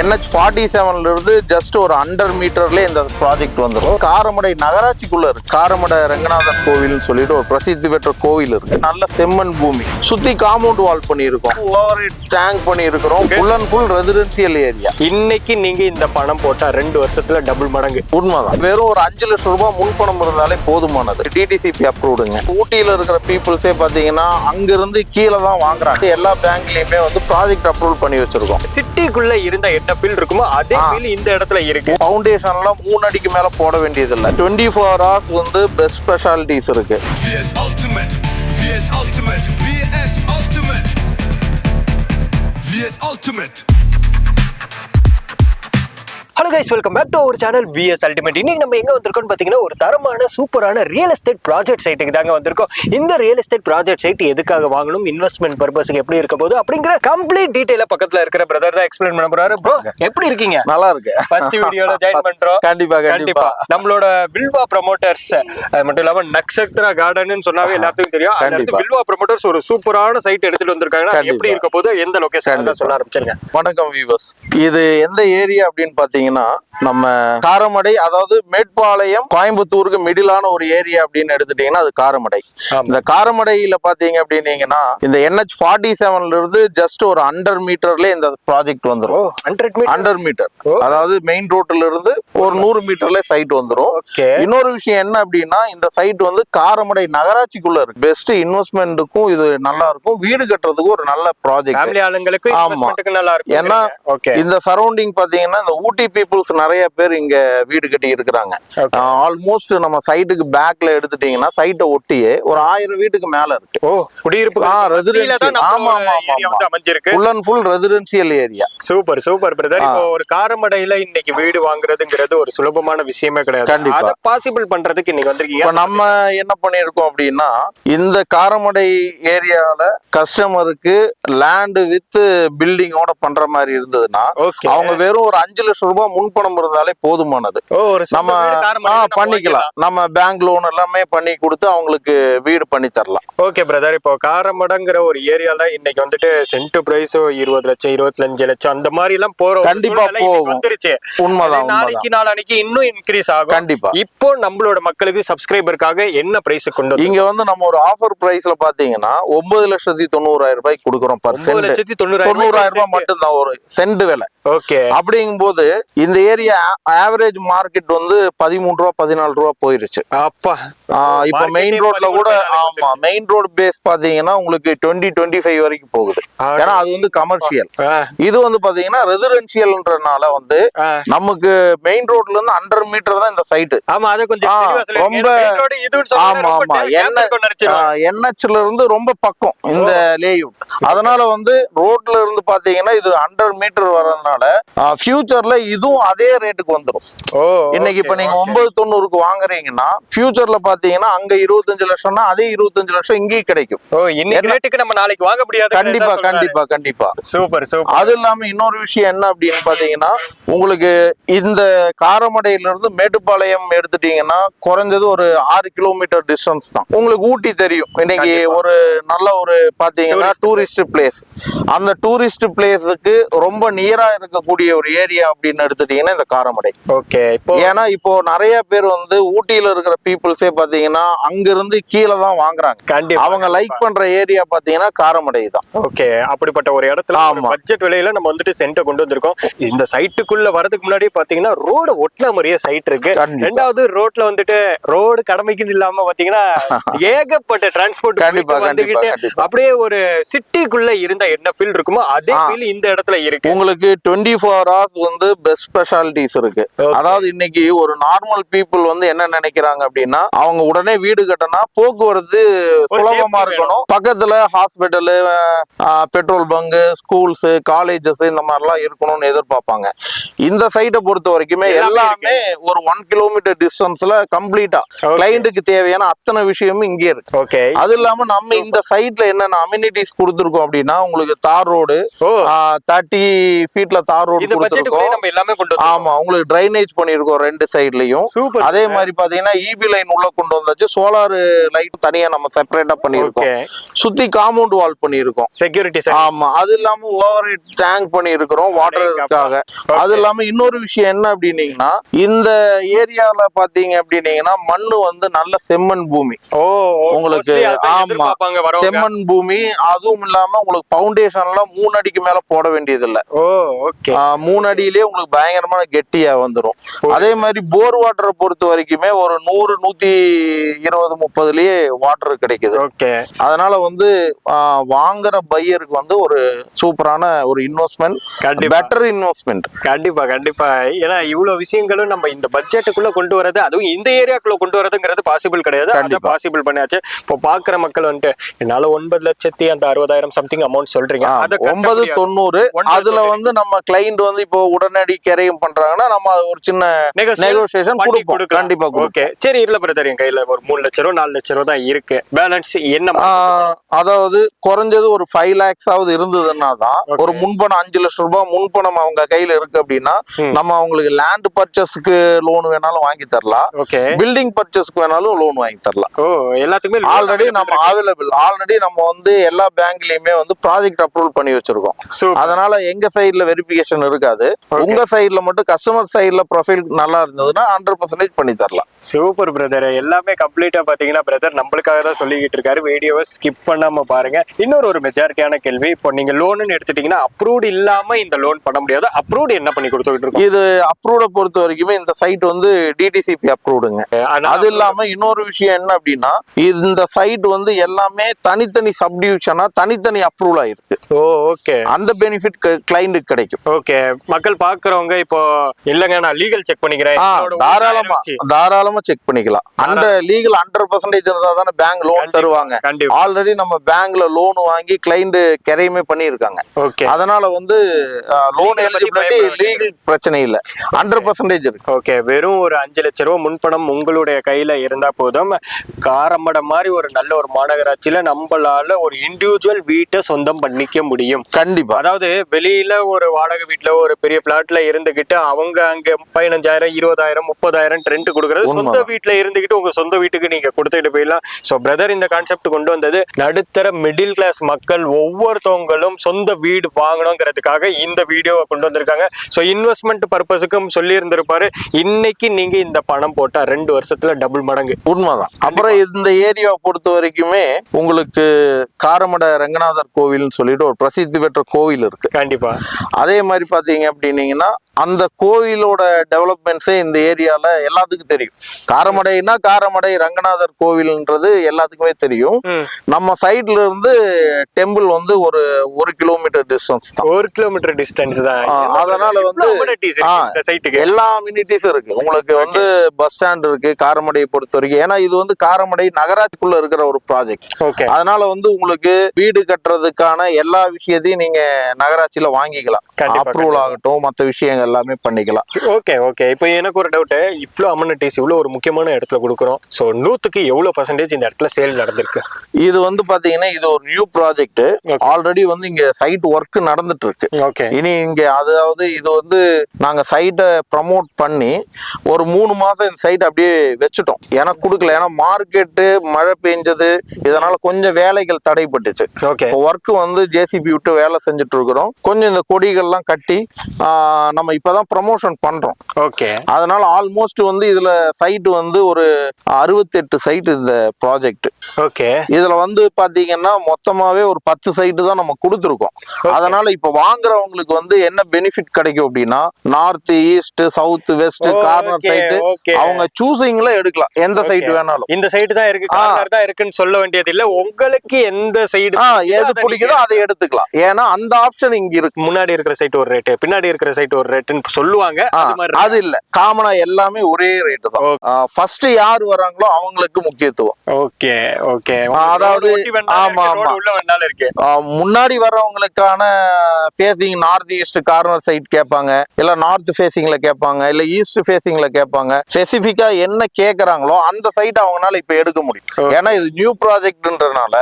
NH forty செவன்ல இருந்து just ஒரு ஹண்ட்ரட் மீட்டர்ல இந்த ப்ராஜெக்ட் வந்துடும் காரமடை நகராட்சிக்குள்ள இருக்கு. காரமடை ரங்கநாதர் கோவில்னு சொல்லிட்டு ஒரு பிரசித்தி பெற்ற கோவில் இருக்கு. நல்ல செம்மண் பூமி. சுத்தி காம்பவுண்ட் வால் பண்ணியிருக்கோம். ஓவர் டேங்க் பண்ணியிருக்கிறோம். Full and full residential area இன்னைக்கு நீங்க இந்த பணம் போட்டா ரெண்டு வருஷத்துல டபுள் மடங்கு. உண்மைதான். வெறும் ஒரு அஞ்சு லட்சம் ரூபாய் முன்பணம் இருந்தாலே போதுமானது. டிடிசிபி அப்ரூவ்டுங்க ஊட்டியில இருக்கிற பீப்புள்ஸே பாத்தீங்கன்னா அங்கிருந்து கீழே தான் வாங்குறாங்க. எல்லா பேங்க்லயுமே வந்து ப்ராஜெக்ட் அப்ரூவல் பண்ணி வச்சிருக்கோம். சிட்டிக்குள்ள இருந்த என்ன ஃபீல் இருக்குமோ அதே. ஃபீல் இந்த இடத்துல இருக்கு. ஃபவுண்டேஷன்லாம் மூணு அடிக்கு மேல போட வேண்டியது இல்லை டுவெண்ட்டி ஃபோர் ஹவர்ஸ் வந்து பெஸ்ட் ஸ்பெஷாலிட்டிஸ் இருக்கு. VS Ultimate, VS Ultimate, guys welcome back to our channel VS Ultimate இன்னைக்கு நம்ம எங்க வந்திருக்கோம்னு பாத்தீங்கன்னா ஒரு தரமான சூப்பரான ரியல் எஸ்டேட் ப்ராஜெக்ட் சைட்டுக்கு தாங்க வந்திருக்கோம். இந்த ரியல் எஸ்டேட் ப்ராஜெக்ட் சைட் எதுக்காக வாங்கணும் இன்வெஸ்ட்மெண்ட் பர்பஸ்க்கு எப்படி இருக்க போகுது அப்படிங்கிற கம்ப்ளீட் டீடைல பக்கத்துல இருக்கிற பிரதர் தான் எக்ஸ்பிளைன் பண்ண போறாரு. ப்ரோ எப்படி இருக்கீங்க? நல்லா இருக்கு ஃபர்ஸ்ட் வீடியோல ஜாயின் பண்றோம். கண்டிப்பா கண்டிப்பா. நம்மளோட வில்வா ப்ரமோட்டர்ஸ் அது மட்டும் இல்லாம நக்ஷத்ரா கார்டன் சொன்னாவே எல்லாத்துக்கும் தெரியும். அந்த. வில்வா ப்ரமோட்டர்ஸ் ஒரு சூப்பரான சைட் எடுத்துட்டு வந்திருக்காங்கன்னா அது எப்படி. இருக்க போது எந்த லொகேஷன். சொல்ல ஆரம்பிச்சிருங்க. வணக்கம் வீவர்ஸ் இது எந்த ஏரியா அப்படின்னு பாத்தீங்கன்னா நம்ம காரமடை அதாவது மேட்பாளையம் கோயம்புத்தூருக்கு மிடிலான ஒரு ஏரியா அப்படின்னு எடுத்துட்டீங்கன்னா அது காரமடை. இந்த காரமடையில பாத்தீங்க அப்படின்னீங்கன்னா இந்த என்ஹெச் ஃபார்ட்டி செவன்ல இருந்து ஜஸ்ட் ஒரு ஹண்ட்ரட் மீட்டர்ல இந்த ப்ராஜெக்ட் ஓ வந்துரும் ஹண்ட்ரட் மீட்டர். அதாவது மெயின் ரோட்ல இருந்து ஒரு நூறு மீட்டர்ல சைட் வந்துரும். ஓகே. இன்னொரு விஷயம் என்ன அப்படின்னா இந்த சைட் வந்து காரமடை நகராட்சிக்குள்ள இருக்கு. பெஸ்ட் இன்வெஸ்ட்மெண்ட்டுக்கும் இது நல்லா இருக்கும். வீடு கட்டுறதுக்கு ஒரு நல்ல ப்ராஜெக்ட் ஆமா. ஏன்னா ஓகே. இந்த சரௌண்டிங் பாத்தீங்கன்னா இந்த ஊட்டி பீப்புள்ஸ் நிறைய பேர் இங்க வீடு கட்டி இருக்கிறாங்க. ஆல்மோஸ்ட் நம்ம சைட்டுக்கு பேக்ல எடுத்துட்டீங்கன்னா சைட்டை ஒட்டியே ஒரு ஆயிரம் வீட்டுக்கு மேல இருக்கு. ஓ குடியிருப்பு ஆமா, ஆமா, ஆமா, full and full residential area super super brother இப்போ ஒரு காரமடையில இன்னைக்கு வீடு வாங்குறதுங்கிறது ஒரு சுலபமான விஷயமே கிடையாது. கண்டிப்பா. பாசிபிள் பண்றதுக்கு இன்னைக்கு வந்திருக்கீங்க. இப்ப நம்ம என்ன பண்ணிருக்கோம் அப்படின்னா இந்த காரமடை ஏரியால கஸ்டமருக்கு லேண்ட் வித் பில்டிங்கோட பண்ற மாதிரி இருந்ததுன்னா அவங்க வெறும் ஒரு அஞ்சு லட்சம் ரூபாய் முன்பணம் இருந்தாலே போதுமானது. நம்ம பண்ணிக்கலாம். நம்ம பேங்க் லோன் எல்லாமே பண்ணி கொடுத்து அவங்களுக்கு வீடு பண்ணி தரலாம். ஓகே பிரதர் இப்போ காரமடங்கிற ஒரு ஏரியால இன்னைக்கு வந்துட்டு சென்ட் பிரைஸ் இருபது லட்சம் இருபத்தஞ்சு லட்சம் அந்த மாதிரி எல்லாம் போற ஒரு கண்டிப்பா போகும். வந்துருச்சு. உண்மைதான் நாளைக்கு நாளானைக்கு இன்னும் இன்க்ரீஸ் ஆகும். கண்டிப்பா. இப்போ நம்மளோட மக்களுக்கு சப்ஸ்கிரைபருக்காக என்ன பிரைஸ் கொண்டு இங்க வந்து நம்ம ஒரு ஆஃபர் பிரைஸ்ல பாத்தீங்கன்னா ஒன்பது லட்சத்தி தொண்ணூறாயிரம் ரூபாய்க்கு கொடுக்குறோம் பர் சென்ட் தொண்ணூறாயிரம் ரூபாய் மட்டும்தான் ஒரு சென்ட் விலை. ஓகே அப்படிங்கும்போது இந்த ஏரியா ஆவரேஜ் மார்க்கெட் வந்து பதிமூணு ரூபா பதினாலு ரூபா போயிருச்சு. அப்பா. இப்ப மெயின் ரோட்ல கூட ஆமா மெயின் ரோடு பேஸ் பாத்தீங்கன்னா உங்களுக்கு டுவெண்ட்டி டுவெண்ட்டி ஃபைவ் வரைக்கும் போகுது. ஏன்னா அது வந்து கமர்ஷியல் இது வந்து பாத்தீங்கன்னா ரெசிடென்சியல்ன்றனால வந்து. நமக்கு மெயின் ரோட்ல இருந்து ஹண்ட்ரட் மீட்டர் தான் இந்த சைட் ஆமா அதை கொஞ்சம். ரொம்ப- ஆமா ஆமா. என்ஹெச்ல இருந்து ரொம்ப பக்கம் இந்த லேஅவுட் அதனால வந்து ரோட்ல இருந்து பாத்தீங்கன்னா இது ஹண்ட்ரட் மீட்டர் வர்றதுனால ஃபியூச்சர்ல இதுவும் அதே ரேட்டுக்கு வந்துடும் இன்னைக்கு இப்ப நீங்க. ஒன்பது தொண்ணூறுக்கு வாங்குறீங்கன்னா ஃபியூச்சர்ல பாத்தீங்கன்னா அங்க இருபத்தஞ்சு லட்சம்னா அதே இருபத்தஞ்சு லட்சம் இங்கேயும் கிடைக்கும். ரேட்டுக்கு நம்ம நாளைக்கு வாங்க முடியாது கண்டிப்பா கண்டிப்பா கண்டிப்பா. Super super. அது இல்லாம இன்னொரு விஷயம் என்ன அப்படின்னு பாத்தீங்கன்னா உங்களுக்கு இந்த காரமடையில இருந்து மேட்டுப்பாளையம் எடுத்துட்டீங்கன்னா குறைஞ்சது ஒரு ஆறு கிலோமீட்டர் டிஸ்டன்ஸ் தான். உங்களுக்கு ஊட்டி தெரியும். இன்னைக்கு. ஒரு நல்ல ஒரு பாத்தீங்கன்னா டூரிஸ்ட் பிளேஸ் அந்த டூரிஸ்ட் பிளேஸுக்கு ரொம்ப நியரா இருக்கக்கூடிய ஒரு ஏரியா அப்படின்னு எடுத்துட்டீங்கன்னா இந்த காரமடை ஓகே இப்போ ஏன்னா இப்போ நிறைய பேர் வந்து ஊட்டியில இருக்கிற பீப்புள்ஸே பாத்தீங்கன்னா அங்கிருந்து கீழே தான் வாங்குறாங்க கண்டிப்பா அவங்க லைக் பண்ற ஏரியா பாத்தீங்கன்னா காரமடை தான் ஓகே அப்படிப்பட்ட ஒரு இடத்துல. பட்ஜெட் விலையில நம்ம வந்துட்டு சென்ட்டை கொண்டு வந்திருக்கோம் இந்த சைட்டுக்குள்ள வரதுக்கு முன்னாடி பாத்தீங்கன்னா ரோடு ஒட்டின மாதிரியே சைட் இருக்கு. ரெண்டாவது ரோட்ல வந்துட்டு ரோடு கடமைக்குன்னு இல்லாம பாத்தீங்கன்னா ஏகப்பட்ட டிரான்ஸ்போர்ட் கண்டிப்பா. அப்படியே ஒரு சிட்டிக்குள்ள இருந்த என்ன ஃபீல் இருக்குமோ அதே. ஃபீல் இந்த இடத்துல இருக்கு உங்களுக்கு டுவெண்ட்டி ஃபோர் ஹவர்ஸ் வந்து பெஸ்ட் ஸ்பெஷாலிட்டிஸ் இருக்கு. அதாவது இன்னைக்கு ஒரு நார்மல் பீப்புள் வந்து என்ன நினைக்கிறாங்க அப்படின்னா அவங்க உடனே வீடு கட்டினா போக்குவரத்து சுலபமா இருக்கணும். பக்கத்துல hospital petrol bunk schools colleges இந்த மாதிரிலாம் இருக்கணும்னு எதிர்பார்ப்பாங்க. இந்த சைட்டை பொறுத்த வரைக்குமே எல்லாமே ஒரு ஒன் கிலோமீட்டர் டிஸ்டன்ஸ்ல கம்ப்ளீட்டா. கிளைண்ட்டுக்கு தேவையான அத்தனை விஷயமும் இங்கே இருக்கு. ஓகே அது இல்லாம நம்ம இந்த சைட்ல என்னென்ன அம்யூனிட்டிஸ் கொடுத்துருக்கோம் அப்படின்னா உங்களுக்கு தார் ரோடு தேர்ட்டி ஃபீட்ல தார் ரோடு கொடுத்துருக்கோம் கொண்டு ஆமா உங்களுக்கு டிரைனேஜ் பண்ணியிருக்கோம் ரெண்டு சைட்லயும் அதே மாதிரி பாத்தீங்கன்னா இபி லைன் உள்ள கொண்டு வந்தாச்சு. சோலார் லைட் தனியா நம்ம செப்பரேட்டா பண்ணியிருக்கோம். ஓகே சுத்தி காம்பவுண்ட் வால் பண்ணியிருக்கோம். செக்யூரிட்டி ஆமா அது இல்லாம ஓவர் டேங்க் பண்ணியிருக்கிறோம் வாட்டருக்காக அது இல்லாம இன்னொரு விஷயம் என்ன அப்படின்னீங்கன்னா இந்த ஏரியால பாத்தீங்க அப்படின்னீங்கன்னா மண்ணு வந்து நல்ல செம்மண் பூமி. ஓ உங்களுக்கு ஆமா செம்மண் பூமி அதுவும் இல்லாம உங்களுக்கு பவுண்டேஷன்ல மூணு அடிக்கு மேல போட வேண்டியது இல்ல ஓ ஓகே ஆஹ் மூணு அடியிலேயே உங்களுக்கு பயங்கரமான கெட்டியா வந்துரும். அதே மாதிரி போர் வாட்டரை பொறுத்த வரைக்குமே ஒரு நூறு நூத்தி இருபது முப்பதுலயே வாட்டர் கிடைக்குது. ஓகே. அதனால வந்து வாங்குற பையருக்கு வந்து ஒரு சூப்பரான ஒரு இன்வெஸ்ட்மெண்ட். பெட்டர் இன்வெஸ்ட்மெண்ட் கண்டிப்பா கண்டிப்பா. ஏன்னா இவ்வளவு விஷயங்களும் நம்ம இந்த பட்ஜெட்டுக்குள்ள கொண்டு வரது அதுவும் இந்த ஏரியாக்குள்ள கொண்டு வரதுங்கிறது பாசிபிள் கிடையாது. கண்டிப்பா. பாசிபிள் பண்ணியாச்சு. இப்போ பாக்குற மக்கள் வந்துட்டு என்னால ஒன்பது லட்சத்தி அந்த அறுபதாயிரம் சம்திங் அமௌண்ட் சொல்றீங்க. ஒன்பது. தொண்ணூறு அதுல. வந்து நம்ம கிளைண்ட் வந்து இப்போ உடனடி கிரையும் பண்றாங்கன்னா நம்ம அது ஒரு சின்ன நெகோசியேஷன் கொடுப்போம். கண்டிப்பா ஓகே சரி இல்ல பிரதர் என் கையில ஒரு மூணு லட்ச ரூபா நாலு லட்ச ரூபா தான் இருக்கு. பேலன்ஸ் என்ன அதாவது குறைஞ்சது ஒரு ஃபைவ் லேக்ஸ் ஆவது இருந்ததுன்னா தான். ஒரு முன்பணம் அஞ்சு லட்சம் ரூபாய் முன்பணம் அவங்க கையில இருக்கு அப்படின்னா. நம்ம அவங்களுக்கு லேண்ட் பர்ச்சேஸ்க்கு லோன் வேணாலும் வாங்கி தரலாம். ஓகே பில்டிங் பர்ச்சேஸ்க்கு வேணாலும் லோன் வாங்கி தரலாம். ஓ எல்லாத்துக்குமே ஆல்ரெடி நம்ம அவைலபிள் ஆல்ரெடி நம்ம வந்து எல்லா பேங்க்லயுமே வந்து ப்ராஜெக்ட் அப்ரூவல் பண்ணி வச்சிருக்கோம். அதனால எங்க சைடுல வெரிஃபிகேஷன் இருக்காது. உங்க சைடில் மட்டும் கஸ்டமர் சைடில் ப்ரொஃபைல் நல்லா இருந்ததுன்னா ஹண்ட்ரட் பர்சன்டேஜ் பண்ணி தரலாம் சூப்பர் பிரதர் எல்லாமே கம்ப்ளீட்டா பாத்தீங்கன்னா பிரதர் நம்மளுக்காக தான் சொல்லிக்கிட்டு இருக்காரு. வீடியோவை ஸ்கிப் பண்ணாம பாருங்க. இன்னொரு ஒரு மெஜாரிட்டியான கேள்வி இப்போ நீங்க லோன்னு எடுத்துட்டீங்கன்னா அப்ரூவ்டு இல்லாம இந்த லோன் பண்ண முடியாது. அப்ரூவ்டு என்ன பண்ணி கொடுத்துக்கிட்டு இருக்கோம்? இது அப்ரூவ்ட பொறுத்த வரைக்குமே இந்த சைட் வந்து டிடிசிபி அப்ரூவ்டுங்க அது இல்லாம இன்னொரு விஷயம் என்ன அப்படின்னா இந்த சைட் வந்து எல்லாமே தனித்தனி சப்டிவிஷனா தனித்தனி அப்ரூவல் ஆயிருக்கு. ஓ ஓகே அந்த பெனிஃபிட் கிளைண்ட்டுக்கு கிடைக்கும். ஓகே மக்கள் பாக்குறவங்க இப்போ இல்லங்க நான் லீகல் செக் பண்ணிக்கிறேன். தாராளமா வச்சு. தாராளமா செக் பண்ணிக்கலாம். அந்த லீகல் ஹண்ட்ரட் பர்சன்டேஜ் இருந்தா தானே பேங்க் லோன் தருவாங்க. ஆல்ரெடி நம்ம பேங்க்ல லோன் வாங்கி கிளைண்ட் கிரையுமே பண்ணியிருக்காங்க. அதனால வந்து லோன் எலிஜிபிலிட்டி லீகல் பிரச்சனை இல்ல. ஹண்ட்ரட் பர்சன்டேஜ் இருக்கு. ஓகே வெறும் ஒரு அஞ்சு லட்ச ரூபா முன்பணம் உங்களுடைய கையில இருந்தா போதும். காரமடம் மாதிரி ஒரு நல்ல ஒரு மாநகராட்சியில நம்மளால ஒரு இண்டிவிஜுவல் வீட்டை சொந்தம் பண்ணிக்க முடியும். கண்டிப்பா. அதாவது வெளியில ஒரு வாடகை வீட்ல ஒரு பெரிய பிளாட்ல இருந்துகிட்டு அவங்க அங்க பதினஞ்சாயிரம் இருபதாயிரம் முப்பதாயிரம் ரெண்ட் கொடுக்கறது சொந்த. வீட்ல இருந்துகிட்டு உங்க சொந்த வீட்டுக்கு நீங்க கொடுத்துட்டு போயிடலாம். சோ பிரதர் இந்த கான்செப்ட் கொண்டு வந்தது நடுத்தர மிடில் கிளாஸ் மக்கள் ஒவ்வொருத்தவங்களும் சொந்த வீடு வாங்கணுங்கிறதுக்காக இந்த வீடியோவை கொண்டு வந்திருக்காங்க. சோ இன்வெஸ்ட்மெண்ட் பர்பஸுக்கும் சொல்லி இருந்திருப்பாரு இன்னைக்கு நீங்க இந்த பணம் போட்டா ரெண்டு வருஷத்துல டபுள் மடங்கு. உண்மைதான். அப்புறம் இந்த ஏரியாவை பொறுத்த வரைக்குமே உங்களுக்கு காரமட ரங்கநாதர் கோவில்னு சொல்லிட்டு ஒரு பிரசித்தி பெற்ற கோவில் இருக்கு. கண்டிப்பா. அதே மாதிரி பாத்தீங்க அப்படின்னீங்கன்னா அந்த கோவிலோட டெவலப்மெண்ட்ஸே இந்த ஏரியால எல்லாத்துக்கும் தெரியும். காரமடைனா காரமடை ரங்கநாதர் கோவில்ன்றது எல்லாத்துக்குமே தெரியும். நம்ம சைட்ல இருந்து டெம்பிள் வந்து ஒரு ஒரு கிலோமீட்டர் டிஸ்டன்ஸ் தான். ஒரு கிலோமீட்டர் டிஸ்டன்ஸ் தான். அதனால வந்து எல்லா அம்யூனிட்டிஸும் இருக்கு. உங்களுக்கு வந்து பஸ் ஸ்டாண்ட் இருக்கு காரமடையை பொறுத்த வரைக்கும். ஏன்னா இது வந்து காரமடை நகராட்சிக்குள்ள இருக்கிற ஒரு ப்ராஜெக்ட் ஓகே அதனால வந்து உங்களுக்கு வீடு கட்டுறதுக்கான எல்லா விஷயத்தையும் நீங்க நகராட்சியில வாங்கிக்கலாம். அப்ரூவல் ஆகட்டும் மற்ற விஷயங்கள் எல்லாமே பண்ணிக்கலாம். ஓகே ஓகே இப்போ எனக்கு ஒரு டவுட் இவ்வளோ அம்யூனிட்டிஸ் இவ்வளோ ஒரு முக்கியமான இடத்துல கொடுக்குறோம். ஸோ நூற்றுக்கு எவ்வளோ பர்சன்டேஜ் இந்த இடத்துல சேல் நடந்திருக்கு? இது வந்து பாத்தீங்கன்னா இது ஒரு நியூ ப்ராஜெக்ட். ஆல்ரெடி வந்து இங்க சைட் ஒர்க் நடந்துட்டு இருக்கு ஓகே இனி இங்க அதாவது இது வந்து நாங்க சைட்டை ப்ரமோட் பண்ணி ஒரு மூணு மாசம் இந்த சைட் அப்படியே வச்சுட்டோம். எனக்கு கொடுக்கல. ஏன்னா மார்க்கெட்டு மழை பெஞ்சது. இதனால கொஞ்சம் வேலைகள் தடைப்பட்டுச்சு. ஓகே ஒர்க் வந்து ஜேசிபி விட்டு வேலை செஞ்சுட்டு இருக்கிறோம். கொஞ்சம் இந்த கொடிகள்லாம் கட்டி ஆஹ், நம்ம இப்பதான் ப்ரமோஷன் பண்றோம். ஓகே அதனால ஆல்மோஸ்ட் வந்து இதுல சைட் வந்து ஒரு அறுபத்தெட்டு சைட் இந்த ப்ராஜெக்ட் ஓகே இதுல வந்து பாத்தீங்கன்னா மொத்தமாவே ஒரு பத்து சைட்டு தான் நம்ம கொடுத்துருக்கோம். அதனால இப்ப வாங்குறவங்களுக்கு வந்து என்ன பெனிஃபிட் கிடைக்கும் அப்படின்னா north east south west corner site. அவங்க சூசிங்ல எடுக்கலாம். எந்த சைட் வேணாலும். இந்த சைடு தான் இருக்கு. கார்னர் தான் இருக்குன்னு சொல்ல வேண்டியது இல்ல. உங்களுக்கு எந்த சைடு எது பிடிக்குதோ அதை எடுத்துக்கலாம். ஏன்னா அந்த ஆப்ஷன் இங்க இருக்கு. முன்னாடி இருக்கிற சைட் ஒரு ரேட்டு பின்னாடி இருக்கிற சைட் ஒரு ரேட்டுன்னு சொல்லுவாங்க. அது இல்ல. காமனா எல்லாமே ஒரே ரேட்டு தான். ஃபர்ஸ்ட் யார் வராங்களோ அவங்களுக்கு முக்கியத்துவம். ஓகே ஓகே அதாவது, ஆமா, ஆமா. முன்னாடி வர்றவங்களுக்கான facing north east corner site கேட்பாங்க. இல்ல நார்த் ஃபேசிங்ல கேட்பாங்க. இல்ல ஈஸ்ட் ஃபேசிங்ல கேட்பாங்க. ஸ்பெசிஃபிக்கா என்ன கேக்குறாங்களோ அந்த சைட் அவங்கனால இப்ப எடுக்க முடியும். ஏன்னா இது நியூ ப்ராஜெக்ட்ன்றனால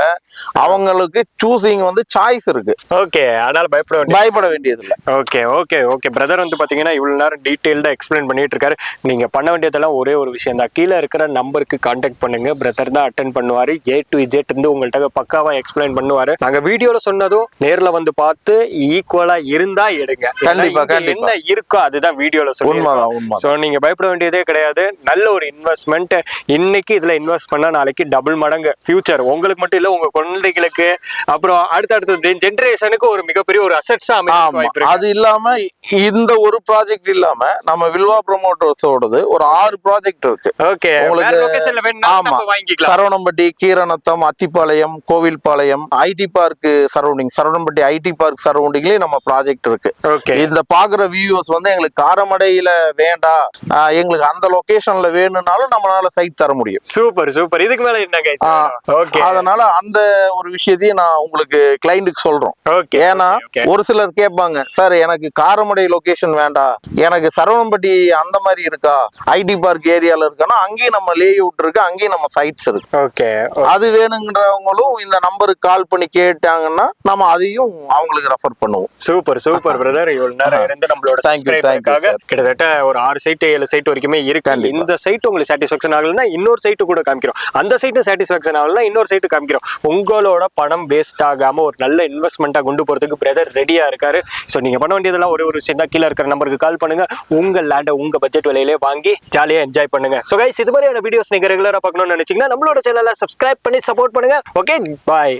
அவங்களுக்கு சூசிங் வந்து சாய்ஸ் இருக்கு. ஓகே அதனால பயப்பட பயப்பட வேண்டியது இல்ல. ஓகே ஓகே ஓகே பிரதர் வந்து பாத்தீங்கன்னா இவ்வளவு நேரம் டீட்டெயில்டா எக்ஸ்பிளைன் பண்ணிட்டு இருக்காரு. நீங்க பண்ண வேண்டியதெல்லாம் ஒரே ஒரு விஷயம் தான். கீழே இருக்கிற நம்பருக்கு கான்டாக்ட் பண்ணுங்க. பிரதர் தான் அட்டன் பண்ணுவாரு. ஏ டு இஜெட் இருந்து உங்கள்கிட்ட பக்காவா எக்ஸ்பிளைன் பண்ணுவாரு. நாங்க வீடியோல சொன்னதும் நேர்ல வந்து பார்த்து ஈக்குவலா இருந்தா எடுங்க. கண்டிப்பா, இங்க கண்டிப்பா. என்ன இருக்கோ அதுதான் வீடியோல உண்மைதான், சொல்லி உண்மைதான். சோ நீங்க பயப்பட வேண்டியதே கிடையாது. நல்ல ஒரு இன்வெஸ்ட்மெண்ட் இன்னைக்கு இதுல இன்வெஸ்ட் பண்ணா நாளைக்கு டபுள் மடங்கு. ஃபியூச்சர் உங்களுக்கு மட்டும் இல்ல உங்க குழந்தைகளுக்கு. அப்புறம் அடுத்தடுத்த ஜெனரேஷனுக்கு ஒரு மிகப்பெரிய ஒரு அசெட்ஸா அது இல்லாம இந்த ஒரு ப்ராஜெக்ட் இல்லாம நம்ம வில்வா ப்ரொமோட்டர்ஸோடது ஒரு ஆறு ப்ராஜெக்ட் இருக்கு. ஓகே உங்களுக்கு- ஆமா Saravanampatti Keeranatham Athipalayam Kovilpalayam IT park surrounding Saravanampatti IT park சரௌண்டிங்லயே நம்ம ப்ராஜெக்ட் இருக்கு. ஓகே இந்த பாக்குற வியூவர்ஸ் வந்து எங்களுக்கு காரமடையில வேண்டாம் எங்களுக்கு அந்த லொகேஷன்ல வேணும்னாலும் நம்மளால சைட் தர முடியும். சூப்பர் சூப்பர் இதுக்கு மேல என்ன கைஸ் ஆ, ஓகே அதனால அந்த ஒரு விஷயத்தையும் நான் உங்களுக்கு கிளைண்ட்டுக்கு சொல்றோம். ஏன்னா. ஒரு சிலர் கேட்பாங்க சார் எனக்கு காரமடை லொகேஷன் வேண்டாம் எனக்கு சரவணம்பட்டி அந்த மாதிரி இருக்கா? ஐடி பார்க் ஏரியால இருக்கானா அங்கேயும் நம்ம லே அவுட் இருக்கு அங்கேயும் நம்ம சைட்ஸ் இருக்கு. ஓகே அது வேணுங்கிறவங்களும் இந்த நம்பருக்கு கால் பண்ணி கேட்டாங்கன்னா நம்ம அதையும் அவங்களுக்கு ரெஃபர் பண்ணுவோம். சூப்பர் சூப்பர் பிரதர் இவ்வளவு நேரம் இருந்து நம்மளோட சப்ஸ்கிரைபருக்காக. கிட்டத்தட்ட ஒரு ஆறு சைட் ஏழு சைட் வரைக்குமே இருக்கு. இந்த சைட் உங்களுக்கு சாட்டிஸ்ஃபேக்ஷன் ஆகலன்னா இன்னொரு சைட்டு கூட காமிக்கிறோம். அந்த சைட்டு சாட்டிஸ்ஃபேக்ஷன் ஆகலன்னா இன்னொரு சைட்டு காமிக்கிறோம். உங்களோட பணம் வேஸ்ட் ஆகாம ஒரு நல்ல இன்வெஸ்ட்மெண்ட்டா கொண்டு போறதுக்கு பிரதர் ரெடியா இருக்காரு. ஸோ நீங்க பண்ண வேண்டியதெல்லாம் ஒரே ஒரு விஷயம் தான் கீழே இருக்கிற நம்பருக்கு கால் பண்ணுங்க. உங்க லேண்டை உங்க பட்ஜெட் விலையிலே வாங்கி ஜாலியா என்ஜாய் பண்ணுங்க. ஸோ கைஸ் இது மாதிரியான வீடியோஸ் நீங்க ரெகுலரா பார்க்கணும்னு நினைச்சீங்கன்னா நம்மளோட சேனலை சப்ஸ்கிரைப் பண்ணி சப்போர்ட் பண்ணுங்க. Okay bye